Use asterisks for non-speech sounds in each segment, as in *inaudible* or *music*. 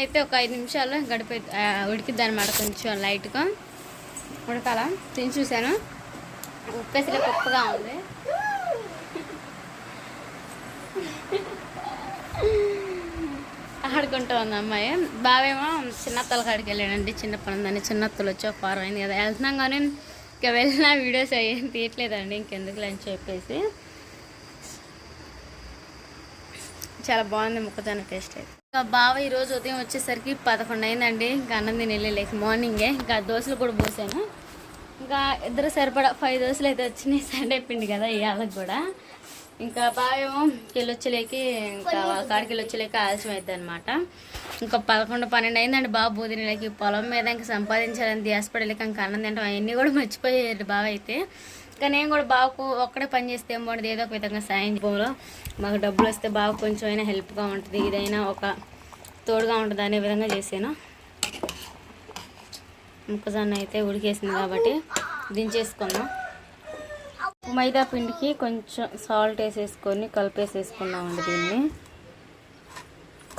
అయితే ఒక ఐదు నిమిషాలు గడిపే ఉడికిద్ది అనమాట కొంచెం లైట్గా. ఉడకాల? తిని చూశాను. ఉప్పేసరి ఉప్పుగా ఉంది. ఆడుకుంటూ ఉంది అమ్మాయి. బావేమో చిన్నత్తల కాడికి వెళ్ళాడండి చిన్నప్పుడు ఉందని చిన్నత్తలు వచ్చి ఒక వారం అయింది కదా. వెళ్తున్నాం కానీ ఇంకా వెళ్ళిన వీడియోస్ అయ్యేం తీయట్లేదండి ఇంకెందుకు అని చెప్పేసి. చాలా బాగుంది మొక్కజొన్న టేస్ట్ అయితే. బావ ఈరోజు ఉదయం వచ్చేసరికి పదకొండు అయిందండి. ఇంకా అన్నం తిని వెళ్ళలేక మార్నింగే ఇంకా దోశలు కూడా పోసాను. ఇంకా ఇద్దరు సరిపడా ఫైవ్ దోశలు అయితే వచ్చినాయి. *laughs* సండే పిండి కదా ఇవాళకి కూడా. ఇంకా బావేమో కిల్లొచ్చలేకి ఇంకా అక్కడికి కాడికి వెళ్ళొచ్చలేక ఆలస్యం అవుతుంది అనమాట ఇంకా పదకొండు పన్నెండు అయిందండి బాబు బోధినలకి పొలం మీద ఇంకా సంపాదించాలని ధ్యాసపడలేక ఇంకా అన్నం తింటాం అవన్నీ కూడా మర్చిపోయాడు బావ అయితే. కానీ నేను కూడా బావకు ఒక్కడే పని చేస్తే ఏం బాగుంటుంది ఏదో ఒక విధంగా సాయం చేయడంలో మాకు డబ్బులు వస్తే బాగా కొంచెం అయినా హెల్ప్గా ఉంటుంది. ఇదైనా ఒక తోడుగా ఉంటుంది అనే విధంగా చేసాను. మొక్కజొన్న అయితే ఉడికేసింది కాబట్టి దించేసుకుందాం. మైదా పిండికి కొంచెం సాల్ట్ వేసేసుకొని కలిపేసేసుకున్నామండి దీన్ని.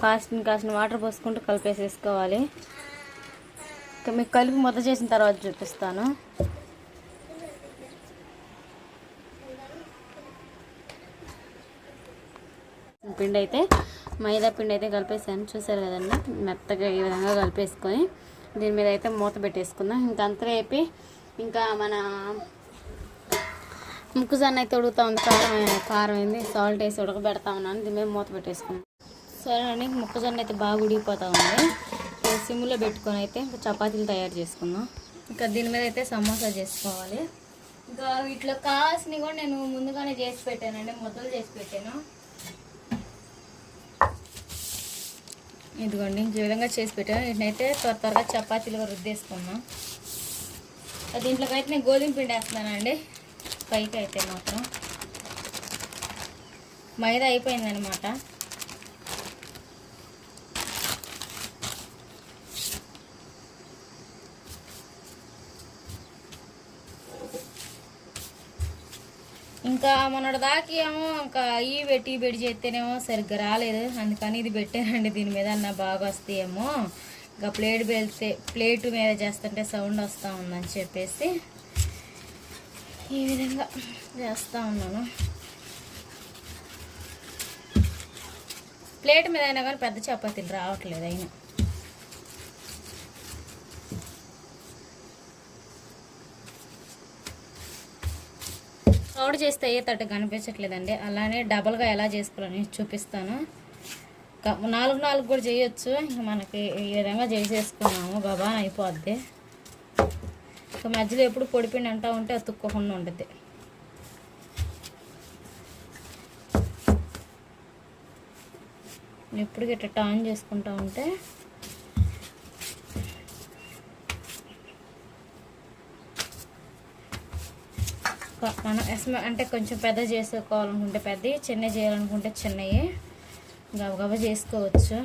కాసిన కాసిన వాటర్ పోసుకుంటూ కలిపేసేసుకోవాలి. ఇంకా మీకు కలిపి ముద్ద చేసిన తర్వాత చూపిస్తాను. పిండి అయితే మైదా పిండి అయితే కలిపేసాను చూసారు కదండి? మెత్తగా ఈ విధంగా కలిపేసుకొని దీని మీద అయితే మూత పెట్టేసుకుందాం. ఇంకా అంతా వేపి ఇంకా మన ముక్కుజొన్న అయితే ఉడుకుతా ఉంది. కారం కారం అయింది సాల్ట్ వేసి ఉడకబెడతా ఉన్నాను. దీని మీద మూత సరే సరేనండి ముక్కజొన్న అయితే బాగా ఉడికిపోతా ఉంది. సిమ్లో పెట్టుకొని అయితే ఇంకా చపాతీలు తయారు చేసుకుందాం. ఇంకా దీని మీద అయితే సమోసా చేసుకోవాలి. ఇంకా వీటిలో కావాల్సినవి కూడా నేను ముందుగానే చేసి పెట్టానండి. మొదలు చేసి పెట్టాను. ఇదిగోండి ఈ విధంగా చేసి పెట్టాను. వీటినైతే త్వర త్వరగా చపాతీలుగా రుద్దేసుకున్నాం. దీంట్లోకి అయితే నేను గోధుమ పిండి వేస్తున్నానండి. పైకి అయితే మాత్రం మైదా అయిపోయిందనమాట. ఇంకా మొన్నటి దాకా ఏమో ఇంకా ఈ పెట్టి ఈ పెట్టి చేస్తేనేమో సరిగ్గా రాలేదు. అందుకని ఇది పెట్టానండి దీని మీద అన్న బాగా వస్తాయేమో ఇంకా ప్లేట్ వెళ్తే ప్లేట్ మీద చేస్తుంటే సౌండ్ వస్తూ ఉందని చెప్పేసి ఈ విధంగా చేస్తూ ఉన్నాను. ప్లేట్ మీద అయినా కానీ పెద్ద చపాతీలు రావట్లేదు అయినా. కౌడ్ చేస్తే అయ్యేటట్టు కనిపించట్లేదండి. అలానే డబల్గా ఎలా చేసుకోవాలని చూపిస్తాను. నాలుగు నాలుగు కూడా చేయొచ్చు. ఇంకా మనకి ఈ విధంగా చేసేసుకున్నాము. గబా అయిపోద్ది. ఇంకా మధ్యలో ఎప్పుడు పొడిపిండి అంటూ ఉంటే అతుక్కోకుండా ఉంటుంది ఎప్పుడు ఇట్లా టర్న్ చేసుకుంటా ఉంటే మనం ఎస్మ అంటే కొంచెం పెద్ద చేసుకోవాలనుకుంటే పెద్ద చిన్న చేయాలనుకుంటే చిన్నవి గబగబ చేసుకోవచ్చు.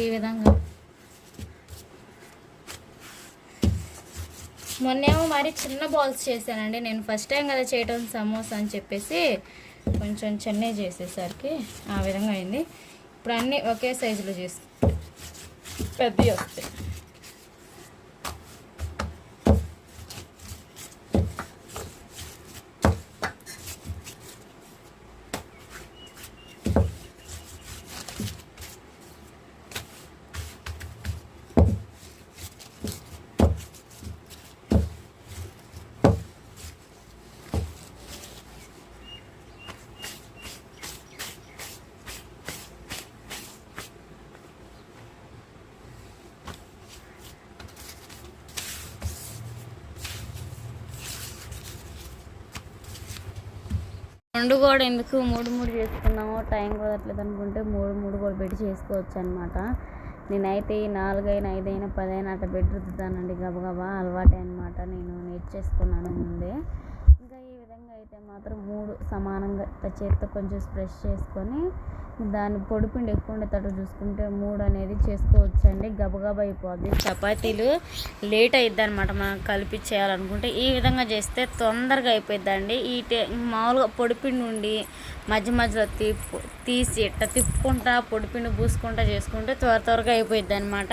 ఈ విధంగా. మొన్నేమో మరి చిన్న బాల్స్ చేశానండి. నేను ఫస్ట్ టైం కదా చేయటం సమోసా అని చెప్పేసి కొంచెం చెన్నై చేసేసరికి ఆ విధంగా అయింది. ఇప్పుడు అన్నీ ఒకే సైజులో చేసి పెద్దవి వస్తాయి. రెండు కూడా ఎందుకు మూడు మూడు చేసుకున్నామో టైం కుదరట్లేదు అనుకుంటే మూడు మూడు కూడా పెట్టి చేసుకోవచ్చు అనమాట నేనైతే నాలుగైనా ఐదైనా పదైనా అట్లా పెట్టి రుద్దుతానండి. గబగబా అలవాటే అనమాట నేను నేర్చేసుకున్నాను ముందే ఇంకా ఈ విధంగా విధంగా అయితే మాత్రం మూడు సమానంగా చేతితో కొంచెం స్ప్రెష్ చేసుకొని దాన్ని పొడిపిండి ఎక్కువ ఉండేటట్టు చూసుకుంటే మూడు అనేది చేసుకోవచ్చు అండి గబగబా అయిపోద్ది. చపాతీలు లేట్ అయిద్ది అనమాట మనం కలిపి చేయాలనుకుంటే ఈ విధంగా చేస్తే తొందరగా అయిపోయిద్దండి. ఈ టే మామూలుగా పొడిపిండి ఉండి మధ్య మధ్యలో తిప్పు తీసి ఇట్ట తిప్పుకుంటా పొడిపిండి పూసుకుంటా చేసుకుంటే త్వర త్వరగా అయిపోయిద్ది అనమాట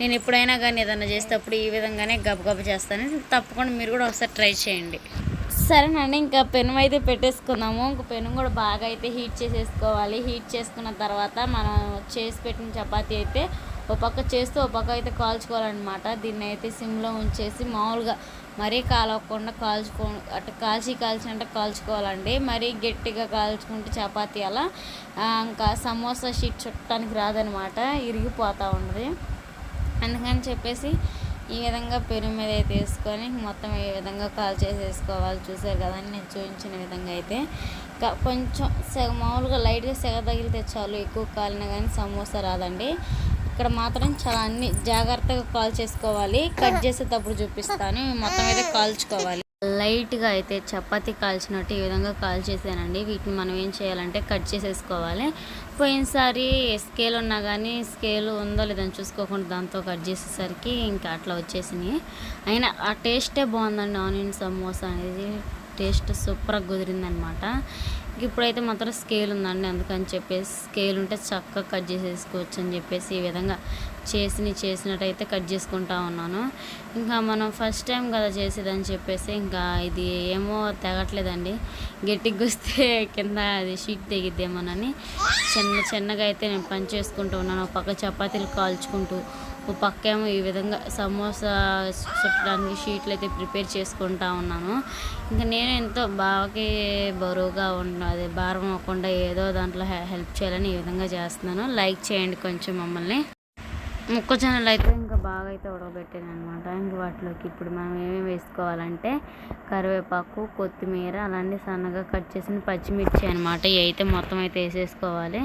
నేను ఎప్పుడైనా కానీ ఏదైనా చేసేటప్పుడు ఈ విధంగానే గబగబ చేస్తాను. తప్పకుండా మీరు కూడా ఒకసారి ట్రై చేయండి. సరేనండి ఇంకా పెనం అయితే పెట్టేసుకున్నాము ఇంకా పెనం కూడా బాగా అయితే హీట్ చేసేసుకోవాలి. హీట్ చేసుకున్న తర్వాత మనం చేసి పెట్టిన చపాతీ అయితే ఒక పక్క చేస్తూ ఒక పక్క అయితే కాల్చుకోవాలన్నమాట. దీన్ని అయితే సిమ్లో ఉంచేసి మామూలుగా మరీ కాలవకుండా కాల్చుకో అటు కాల్చి కాల్చినట్టు కాల్చుకోవాలండి. మరీ గట్టిగా కాల్చుకుంటే చపాతీ అలా ఇంకా సమోసా షీట్ చుట్టడానికి రాదనమాట ఇరిగిపోతూ ఉంటుంది అందుకని చెప్పేసి ఈ విధంగా పెరుగు మీద అయితే వేసుకొని మొత్తం ఈ విధంగా కాల్ చేసేసుకోవాలి. చూసారు కదా అని నేను చూపించిన విధంగా అయితే. ఇంకా కొంచెం సెగ మామూలుగా లైట్గా సెగ తగిలితే చాలు ఎక్కువ కాలినా కానీ సమోసా రాదండి. ఇక్కడ మాత్రం చాలా అన్ని జాగ్రత్తగా కాల్ చేసుకోవాలి. కట్ చేసేటప్పుడు చూపిస్తాను. మొత్తం అయితే కాల్చుకోవాలి. లైట్గా అయితే చపాతీ కాల్చినట్టు ఈ విధంగా కాల్చేసానండి. వీటిని మనం ఏం చేయాలంటే కట్ చేసేసుకోవాలి. పోయినసారి స్కేల్ ఉన్నా కానీ స్కేల్ ఉందో లేదని చూసుకోకుండా దాంతో కట్ చేసేసరికి ఇంకా అట్లా వచ్చేసినాయి. అయినా ఆ టేస్టే బాగుందండి. ఆనియన్ సమోసా అనేది. టేస్ట్ సూపర్గా కుదిరిందనమాట. ఇప్పుడైతే మాత్రం స్కేల్ ఉందండి. అందుకని చెప్పేసి స్కేల్ ఉంటే చక్కగా కట్ చేసేసుకోవచ్చు అని చెప్పేసి ఈ విధంగా చేసి చేసినట్టయితే కట్ చేసుకుంటా ఉన్నాను. ఇంకా మనం ఫస్ట్ టైం కదా చేసేదని చెప్పేసి ఇంకా ఇది ఏమో తెగట్లేదండి. గట్టిగా వస్తే కింద అది షీట్ తెగిద్దేమోనని చిన్న చిన్నగా అయితే నేను పని చేసుకుంటూ ఉన్నాను. ఒక పక్క చపాతీలు కాల్చుకుంటూ ఓ పక్కేమో ఈ విధంగా సమోసా చుట్టడానికి షీట్లు అయితే ప్రిపేర్ చేసుకుంటా ఉన్నాను. ఇంకా నేను ఎంతో బావకి బరువుగా ఉన్నది భారం అవ్వకుండా ఏదో దాంట్లో హెల్ప్ చేయాలని ఈ విధంగా చేస్తున్నాను. లైక్ చేయండి కొంచెం మమ్మల్ని. మొక్కజొన్నలు అయితే ఇంకా బాగా అయితే ఉడకబెట్టాను అనమాట ఇంక వాటిలోకి ఇప్పుడు మనం ఏమేమి వేసుకోవాలంటే కరివేపాకు కొత్తిమీర అలాంటి సన్నగా కట్ చేసిన పచ్చిమిర్చి అనమాట ఇవి అయితే మొత్తం అయితే వేసేసుకోవాలి.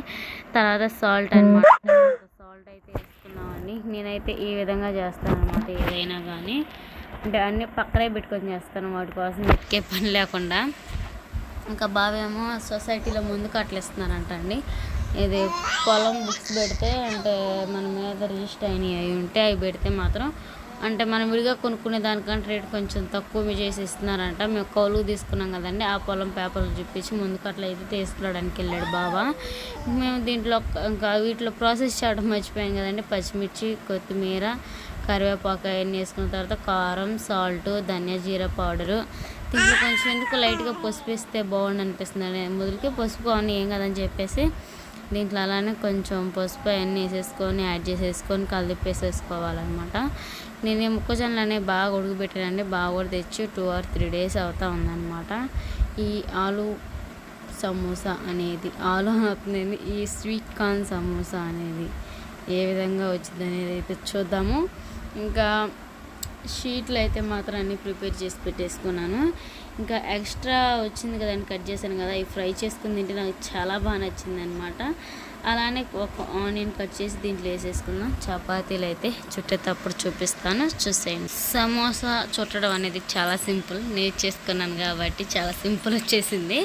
తర్వాత సాల్ట్ అనమాట సాల్ట్ అయితే కానీ నేనైతే ఈ విధంగా చేస్తాను అనమాట ఏదైనా కానీ. అంటే అన్నీ పక్కనే పెట్టుకొని చేస్తాను వాటి కోసం ఎక్కే పని లేకుండా. ఇంకా బావేమో సొసైటీలో ముందుకు అట్లా ఇస్తున్నారంట అండి. ఇది పొలం బుక్స్ పెడితే అంటే మన మీద రిజిస్టర్ అయినవి అవి ఉంటే అవి పెడితే మాత్రం అంటే మనం విడిగా కొనుక్కునే దానికంటే రేట్ కొంచెం తక్కువ చేసి ఇస్తున్నారంట మేము కౌలుకు తీసుకున్నాం కదండి. ఆ పొలం పేపర్లు చూపించి ముందుకు అట్లా అయితే తీసుకురావడానికి వెళ్ళాడు బాబా మేము దీంట్లో ఇంకా వీటిలో ప్రాసెస్ చేయడం మర్చిపోయాం కదండి. పచ్చిమిర్చి కొత్తిమీర కరివేపాకు అవన్నీ వేసుకున్న తర్వాత కారం సాల్ట్ ధనియా జీరా పౌడరు. దీంట్లో కొంచెం ఎందుకు లైట్గా పసుపు వేస్తే బాగుండు అనిపిస్తుంది మొదలుకే పసుపు అని ఏం కదని చెప్పేసి దీంట్లో అలానే కొంచెం పసుపు అవన్నీ వేసేసుకొని యాడ్ చేసేసుకొని కలిపేసేసుకోవాలన్నమాట నేను ఈ మొక్కజొన్నలు అనేవి బాగా ఉడకబెట్టానండి. బాగా కూడా తెచ్చి టూ ఆర్ త్రీ డేస్ అవుతా ఉందన్నమాట. ఈ ఆలు సమోసా అనేది ఆలు అనేది ఈ స్వీట్ కార్న్ సమోసా అనేది ఏ విధంగా వచ్చింది అనేది అయితే చూద్దాము. ఇంకా షీట్లు అయితే మాత్రం అన్నీ ప్రిపేర్ చేసి పెట్టేసుకున్నాను. ఇంకా ఎక్స్ట్రా వచ్చింది కదండి కట్ చేశాను కదా ఈ ఫ్రై చేసుకుని తింటే నాకు చాలా బాగా నచ్చింది అనమాట అలానే ఒక ఆనియన్ కట్ చేసి దీంట్లో వేసేసుకుందాం. చపాతీలు అయితే చుట్టేటప్పుడు చూపిస్తాను. చూసేయండి. సమోసా చుట్టడం అనేది చాలా సింపుల్. నేను చేసుకున్నాను కాబట్టి చాలా సింపుల్ వచ్చేసింది.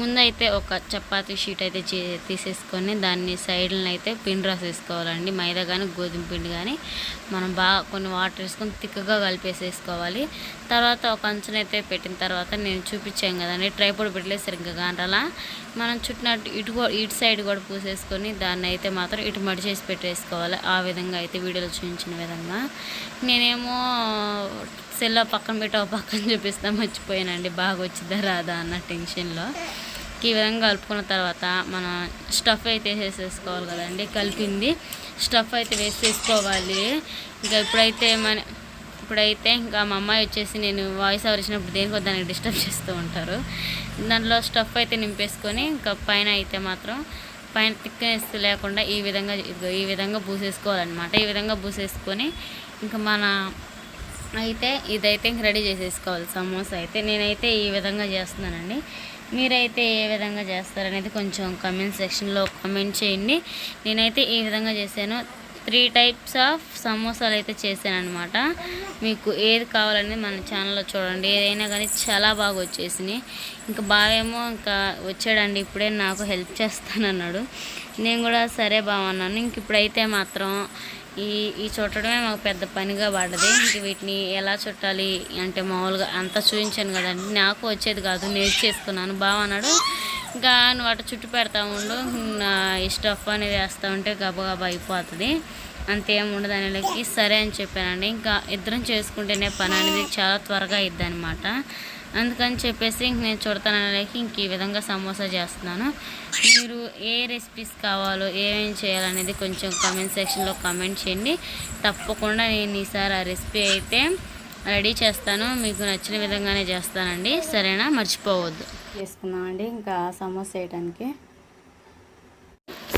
ముందైతే ఒక చపాతీ షీట్ అయితే తీసేసుకొని దాన్ని సైడ్లను అయితే పిండి రాసేసుకోవాలండి మైదా కానీ గోధుమ పిండి కానీ మనం బాగా కొన్ని వాటర్ వేసుకొని తిక్కగా కలిపేసేసుకోవాలి. తర్వాత ఒక అంచునైతే పెట్టిన తర్వాత నేను చూపించాను కదండి. ట్రైపోడ్ పెట్టలేదు సరిగ్గా కానరాలా. మనం చుట్టినట్టు ఇటు ఇటు సైడ్ కూడా పూసేసుకొని దాన్ని అయితే మాత్రం ఇటు మడి చేసి పెట్టేసుకోవాలి. ఆ విధంగా అయితే వీడియోలో చూపించిన విధంగా. నేనేమో సెల్లో పక్కన పెట్టి ఒక పక్కన చూపిస్తా మర్చిపోయానండి. బాగా వచ్చిద్దా రాదా అన్న టెన్షన్లో. ఈ విధంగా కలుపుకున్న తర్వాత మనం స్టఫ్ అయితే వేసేసుకోవాలి కదండి. కలిపింది. స్టఫ్ అయితే వేసేసుకోవాలి. ఇంకా ఇప్పుడైతే మన ఇప్పుడైతే ఇంకా మా అమ్మాయి వచ్చేసి నేను వాయిస్ ఓవర్ ఇచ్చినప్పుడు దేనికో దానికి డిస్టర్బ్ చేస్తూ ఉంటారు. దాంట్లో స్టఫ్ అయితే నింపేసుకొని ఇంకా పైన అయితే మాత్రం పైన థిక్నెస్ లేకుండా ఈ విధంగా ఈ విధంగా పూసేసుకోవాలన్నమాట. ఈ విధంగా పూసేసుకొని ఇంకా మన అయితే ఇదైతే ఇంక రెడీ చేసేసుకోవాలి. సమోసా అయితే నేనైతే ఈ విధంగా చేస్తున్నానండి. మీరైతే ఏ విధంగా చేస్తారనేది కొంచెం కమెంట్ సెక్షన్లో కామెంట్ చేయండి. నేనైతే ఈ విధంగా చేశాను. త్రీ టైప్స్ ఆఫ్ సమోసాలు అయితే చేశాను అనమాట మీకు ఏది కావాలనేది మన ఛానల్లో చూడండి. ఏదైనా కానీ చాలా బాగా వచ్చేసినాయి. ఇంకా బావేమో ఇంకా వచ్చాడండి. ఇప్పుడే నాకు హెల్ప్ చేస్తానన్నాడు. నేను కూడా సరే బావన్నాను ఇంక ఇప్పుడైతే మాత్రం ఈ ఈ చుట్టడమే మాకు పెద్ద పనిగా పడ్డది ఇంక వీటిని ఎలా చుట్టాలి అంటే మామూలుగా అంతా చూపించాను కదండి. నాకు వచ్చేది కాదు. నేర్చేసుకున్నాను బావ అన్నాడు ఇంకా నువ్వు అటు చుట్టూ పెడతా ఉండు. నా ఈ స్టఫ్ అనేది వేస్తూ ఉంటే గబగబా అయిపోతుంది. అంతేం ఉండదు అనేకి సరే అని చెప్పానండి. ఇంకా ఇద్దరం చేసుకుంటేనే పని అనేది చాలా త్వరగా అయిద్ది అనమాట అందుకని చెప్పేసి ఇంక నేను చూడతాననేకి ఇంక ఈ విధంగా సమోసా చేస్తున్నాను. మీరు ఏ రెసిపీస్ కావాలో ఏమేమి చేయాలనేది కొంచెం కమెంట్ సెక్షన్లో కమెంట్ చేయండి. తప్పకుండా నేను ఈసారి ఆ రెసిపీ అయితే రెడీ చేస్తాను. మీకు నచ్చిన విధంగానే చేస్తానండి. సరేనా? మర్చిపోవద్దు. చేసుకున్నామండి ఇంకా సమోసా వేయడానికి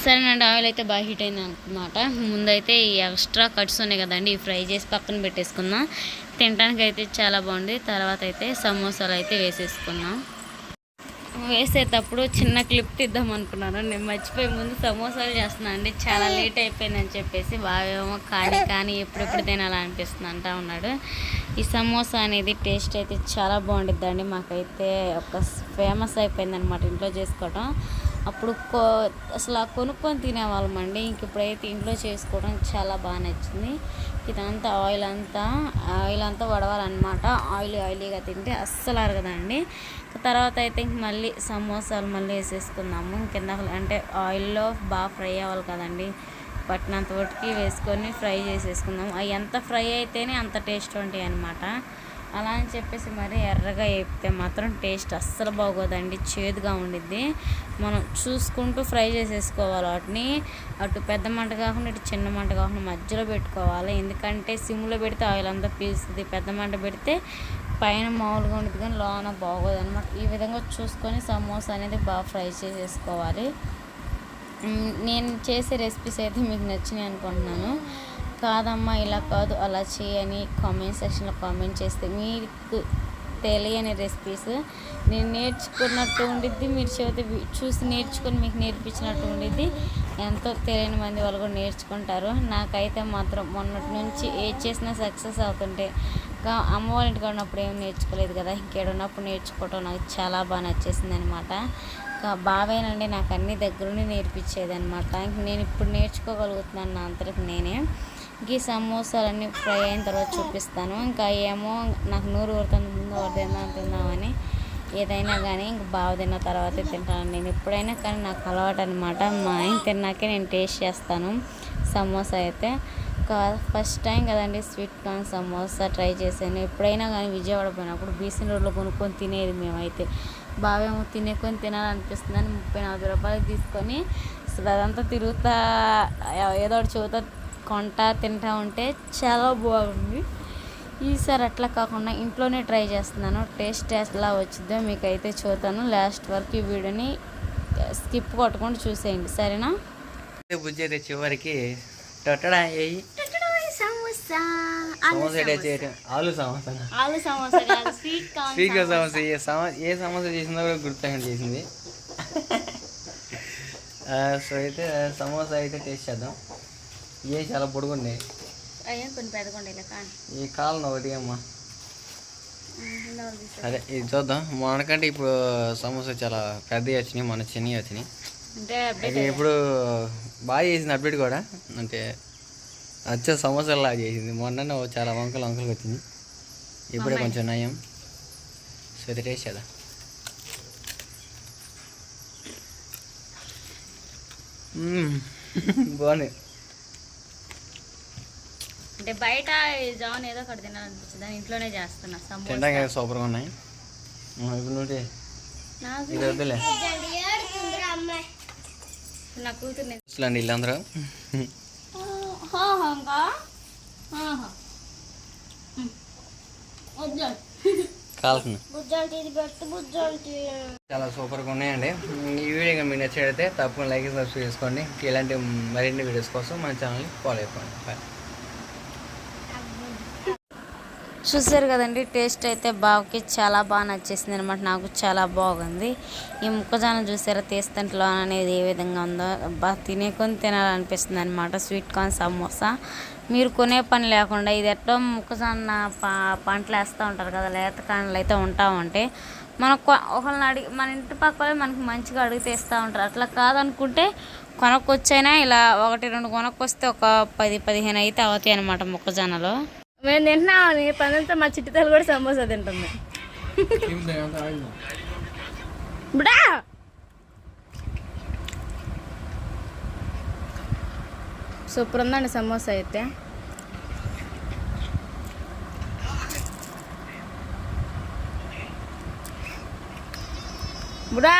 సరేనండి ఆయిల్ అయితే బాగా హీట్ అయింది అనమాట ముందైతే ఈ ఎక్స్ట్రా కట్స్ ఉన్నాయి కదండి ఇవి ఫ్రై చేసి పక్కన పెట్టేసుకుందాం. తినడానికి అయితే చాలా బాగుంది. తర్వాత అయితే సమోసాలు అయితే వేసేసుకున్నాం వేసేటప్పుడు చిన్న క్లిప్ తీద్దాం అనుకున్నాను. నేను మర్చిపోయి ముందు సమోసాలు చేస్తున్నాను అండి. చాలా లేట్ అయిపోయిందని చెప్పేసి బావేమో కానీ కానీ ఎప్పుడెప్పుడు తినాలా అనిపిస్తుంది అంటా ఉన్నాడు. ఈ సమోసా అనేది టేస్ట్ అయితే చాలా బాగుంటుందండి మాకైతే ఒక ఫేమస్ అయిపోయింది అనమాట ఇంట్లో చేసుకోవటం. అప్పుడు కో అసలు ఆ కొనుక్కొని తినేవాళ్ళం అండి. ఇంక ఇప్పుడైతే ఇంట్లో చేసుకోవడం చాలా బాగా నచ్చింది. ఇదంతా ఆయిల్ అంతా ఆయిల్ అంతా వడవాలన్నమాట. ఆయిల్ ఆయిలీగా తింటే అస్సలు అరగదండి. తర్వాత అయితే ఇంక మళ్ళీ సమోసాలు మళ్ళీ వేసేసుకుందాము. కింద అంటే ఆయిల్లో బాగా ఫ్రై అవ్వాలి కదండి. పట్టినంత వరకు వేసుకొని ఫ్రై చేసేసుకుందాం అవి ఎంత ఫ్రై అయితేనే అంత టేస్ట్ ఉంటాయి అన్నమాట అలా అని చెప్పేసి మరి ఎర్రగా వేపితే మాత్రం టేస్ట్ అస్సలు బాగోదండి చేదుగా ఉండిద్ది. మనం చూసుకుంటూ ఫ్రై చేసేసుకోవాలి వాటిని. అటు పెద్ద మంట కాకుండా ఇటు చిన్న మంట కాకుండా మధ్యలో పెట్టుకోవాలి. ఎందుకంటే సిమ్లో పెడితే ఆయిల్ అంతా పీలుస్తుంది పెద్ద మంట పెడితే పైన మామూలుగా ఉంటుంది కానీ లోన బాగోదు అనమాట ఈ విధంగా చూసుకొని సమోసా అనేది బాగా ఫ్రై చేసేసుకోవాలి. నేను చేసే రెసిపీస్ అయితే మీకు నచ్చినాయి అనుకుంటున్నాను. కాదమ్మా ఇలా కాదు అలా చేయని కామెంట్ సెక్షన్లో కామెంట్ చేస్తే మీకు తెలియని రెసిపీస్ నేను నేర్చుకున్నట్టు ఉండిద్ది మీరు చెబితే చూసి నేర్చుకుని మీకు నేర్పించినట్టు ఉండిద్ది. ఎంతో తెలియని మంది వాళ్ళు కూడా నేర్చుకుంటారు. నాకైతే మాత్రం మొన్నటి నుంచి ఏ చేసినా సక్సెస్ అవుతుంటే ఇంకా అమ్మ వాళ్ళ ఇంటికి ఉన్నప్పుడు ఏం నేర్చుకోలేదు కదా ఇంకేడ ఉన్నప్పుడు నేర్చుకోవటం నాకు చాలా బాగా నచ్చేసింది అనమాట ఇంకా బావేనండి నాకు అన్ని దగ్గరుండి నేర్పించేది అనమాట నేను ఇప్పుడు నేర్చుకోగలుగుతున్నాను నా అంతటికి నేనే. ఈ సమోసాలన్నీ ఫ్రై అయిన తర్వాత చూపిస్తాను. ఇంకా ఏమో నాకు నూరు ఊరుతుంది ముందు ఎవరు తిందాం తిందామని ఏదైనా కానీ ఇంక బాగా తిన్న తర్వాతే తింటాను. నేను ఎప్పుడైనా కానీ నాకు అలవాటు అనమాట మా ఆయన తిన్నాకే నేను టేస్ట్ చేస్తాను సమోసా అయితే. ఫస్ట్ టైం కదండి స్వీట్ కార్న్ సమోసా ట్రై చేశాను. ఎప్పుడైనా కానీ విజయవాడ పోయినప్పుడు బీసీ రోడ్లో కొనుక్కొని తినేది మేమైతే. బావేమో తినేకొని తినాలనిపిస్తుందని ముప్పై నలభై రూపాయలు తీసుకొని అదంతా తిరుగుతా ఏదో ఒకటి చెబుతా కొంటా తింటా ఉంటే చాలా బాగుంది. ఈసారి అట్లా కాకుండా ఇంట్లోనే ట్రై చేస్తున్నాను. టేస్ట్ ఎలా వచ్చిందో మీకు అయితే చూద్దాను లాస్ట్ వరకు ఈ వీడియోని స్కిప్ కొట్టకుండా చూసేయండి. సరేనా? బుజ్జి చివరికి టొట్టడా అయ్యి సమోసా ఆలు సమోసా ఆలు సమోసా. కాదు స్వీట్ *laughs* సమోసా. ఏ సమో ఏ సమోసా చేసిందో కూడా గుర్తులేకుండా చేసింది. *laughs* సో అయితే సమోసా అయితే టేస్ట్ చేద్దాం. ఏ చాలా పొడుగున్నాయి అయ్యా కొన్ని ఈ కాలం ఒకటి అమ్మా అదే ఇది చూద్దాం. మనకంటే ఇప్పుడు సమోసా చాలా పెద్దవి వచ్చినాయి మన చిన్నవి వచ్చినాయి. అంటే ఇప్పుడు బాగా చేసింది అప్డేట్ కూడా. అంటే వచ్చే సమోసాలా చేసింది. మొన్న చాలా వంకలు వంకలు వచ్చింది. ఇప్పుడే కొంచెం నయం. సో ఇది టేస్ట్ చేద్దాం. మ్మ్. *laughs* బాగున్నాయి అంటే బయట జాన్ ఏదో ఒకటి తినాలనిపించింది దాని ఇంట్లోనే చేస్తున్నా. సమోసా. తినడానికి సూపర్గా ఉన్నాయి. ఇప్పుడు నువ్వు నాకు ఇది వద్దులే. నా కూతురు అండి వీళ్ళందరూ. కాల్సిన చాలా సూపర్గా ఉన్నాయండి. ఈ వీడియో కనుక మీకు నచ్చినట్లయితే తప్పకుండా లైక్ సబ్స్క్రైబ్ చేసుకోండి. ఇలాంటి మరిన్ని వీడియోస్ కోసం మన ఛానల్ని ఫాలో అయిపోండి. బాయ్ చూసారు కదండి టేస్ట్ అయితే బావకి చాలా బాగా నచ్చేసింది అనమాట నాకు చాలా బాగుంది. ఈ మొక్కజొన్న చూసారా తీస్తంట్లో అనేది ఏ విధంగా ఉందో బా తినే కొని తినాలనిపిస్తుంది అనమాట స్వీట్ కార్న్ సమోసా మీరు కొనే పని లేకుండా ఇది ఎట్లా మొక్కజొన్న పా పంటలు వేస్తూ ఉంటారు కదా లేత కాన్లు అయితే ఉంటా ఉంటే మనకు కొ- ఒకళ్ళని అడిగి మన ఇంటి పక్కలే మనకి మంచిగా అడిగితే ఇస్తూ ఉంటారు. అట్లా కాదనుకుంటే కొనకొచ్చైనా ఇలా ఒకటి రెండు కొనక్కొస్తే ఒక పది పదిహేను అయితే అవుతాయి అనమాట మొక్కజొన్నలో. మేము తింటున్నామని పనంతా మా చిట్టితలు కూడా సమోసా తింటుంది బుడా! సూపర్ ఉందండి సమోసా అయితే. బుడా!